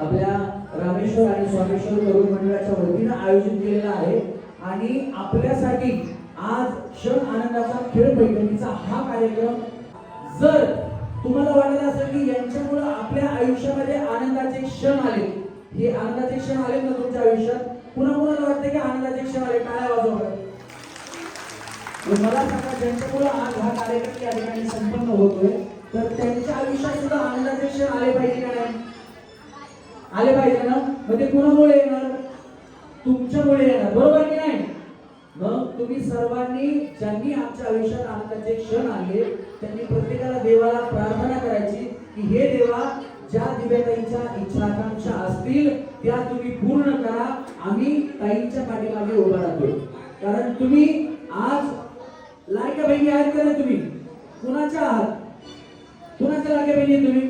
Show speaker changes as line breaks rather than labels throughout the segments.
आपल्या रामेश्वर आणि स्वामेश्वर तरुण मंडळाच्या वतीनं आयोजित केलेला आहे. आणि आपल्यासाठी आज क्षण आनंदाचा खेळ पैठणीचा हा कार्यक्रम. जर तुम्हाला वाटत असेल की यांच्यामुळं आपल्या आयुष्यामध्ये आनंदाचे क्षण आले हे आनंदाचे क्षण आले ना तुमच्या आयुष्यात? पुन्हा कुणाला वाटते की आनंदाचे क्षण आले? काय वाजव मला सांगा ज्यांच्यामुळं आज हा कार्यक्रम या ठिकाणी संपन्न होतोय तर त्यांच्या आयुष्यात सुद्धा आनंदाचे क्षण आले पाहिजे का नाही? आले पाहिजे ना? मग ते कुणामुळे येणार? तुमच्यामुळे येणार बरोबर की नाही? मग तुम्ही सर्वांनी ज्यांनी आमच्या आयुष्यात आनंदाचे क्षण आले त्यांनी प्रत्येकाला देवाला प्रार्थना करायची की हे देवा ज्या दिव्याताईंच्या इच्छा आकांक्षा असतील त्या तुम्ही पूर्ण करा. आम्ही ताईंच्या पाठीमागे उभा राहतो कारण तुम्ही आज लाडक्या बहिणी आहेत का नाही तुम्ही? कुणाच्या आहात? कुणाच्या लाडक्या बहिणी आहेत तुम्ही?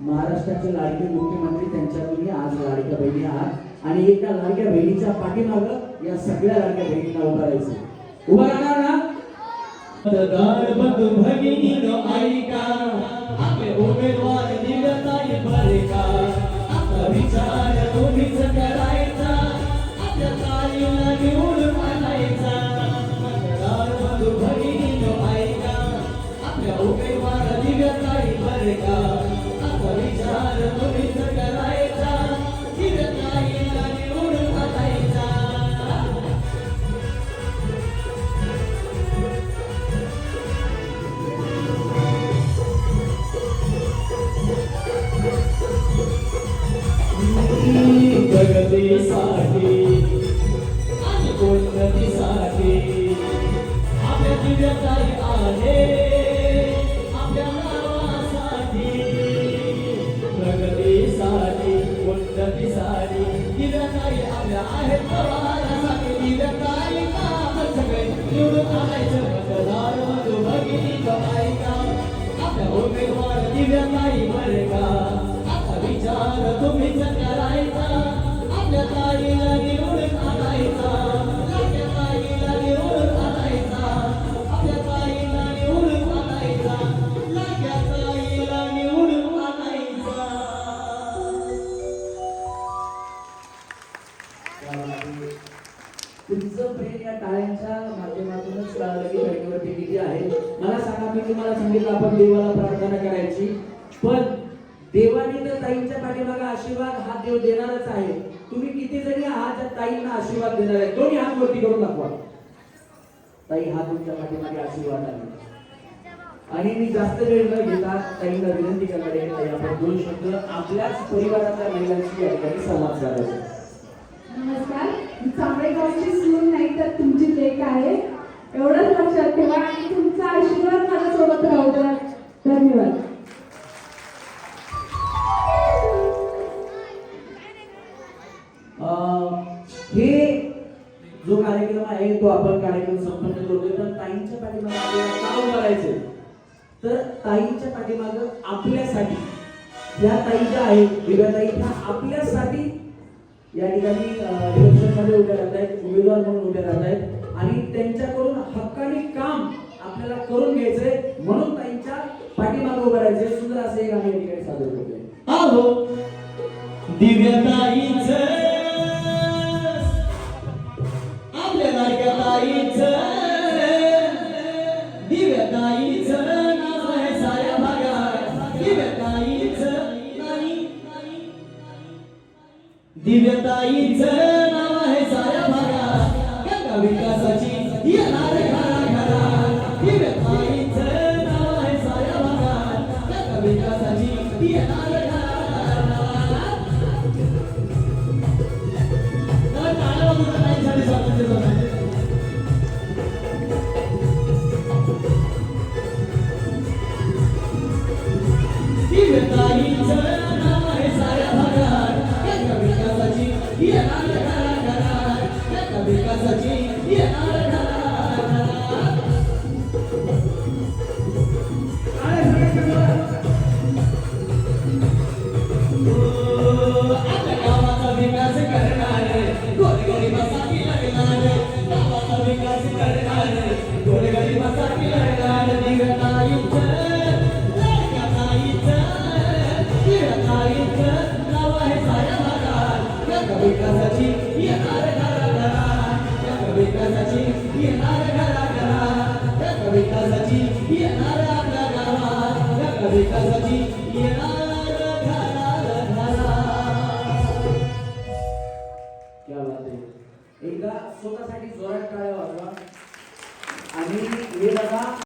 महाराष्ट्राचे लाडके मुख्यमंत्री त्यांच्या तुम्ही आज लाडक्या बहिणी आहात. आणि एका लाडक्या बहिणीच्या पाठीमाग या सगळ्या लाडक्या बहिणींना उभं राहायचं उभं राहणार ना?
मतदार बंधू भगिनीनो ऐका. आपले उमेदवार दिव्यताई बरे का प्रगतीसाठी आणि उन्नतीसाठी आपल्या दिव्यताई आहे
तुमचं प्रेम या टाळ्यांच्या माध्यमातूनच कळालं की बहिणीवरती किती आहे. मला सांगा मी तुम्हाला सांगितलं आपण देवाला प्रार्थना करायची. पण देवाने तर ताईंच्या पाठीमागा आशीर्वाद हा देव देणारच आहे. तुम्ही किती जणी आहात ज्या ताईंना आशीर्वाद देणार आहे? दोन्ही हात वरती करून दाखवा. ताई हा तुमच्या पाठीमागे आशीर्वाद आहे. आणि मी जास्त वेळ न घेता ताईंना विनंती करणार आहे ताई आपण दोन शब्द आपल्याच परिवारातल्या महिलांशी या ठिकाणी संवाद साधायचा.
नमस्कार. चांबळेगावची सून नाही तर तुमची लेख आहे. एवढंच लक्षात ठेवा आणि तुमचा आशीर्वाद माझ्या
जो कार्यक्रम आहे तो आपण कार्यक्रम संपन्न करतोय. पण ताईंच्या पाठीमागे आपल्याला का उभं राहायचं तर ताईंच्या पाठीमाग आपल्यासाठी या ताई ज्या आहेत दिव्याताई ह्या आपल्यासाठी या ठिकाणी इलेक्शनमध्ये उभ्या राहत आहेत उमेदवार म्हणून उभ्या राहत आहेत. आणि त्यांच्याकडून हक्काने काम आपल्याला करून घ्यायचंय म्हणून ताईंच्या पाठीमागे उभं राहायचंय. सुंदर असं एक आम्ही या ठिकाणी सादर करतोय.
आहो दिव्यताईच नाव आहे साऱ्या भागात. गंगा विकासाची येणार घरा घरा दिव्यताईच नाव आहे साऱ्या भागात. गंगा विकासाची येणार घरा Yeah, I don't know. विकासाची येणार घराघरात या विकासाची येणार आपल्या गावात विकासाची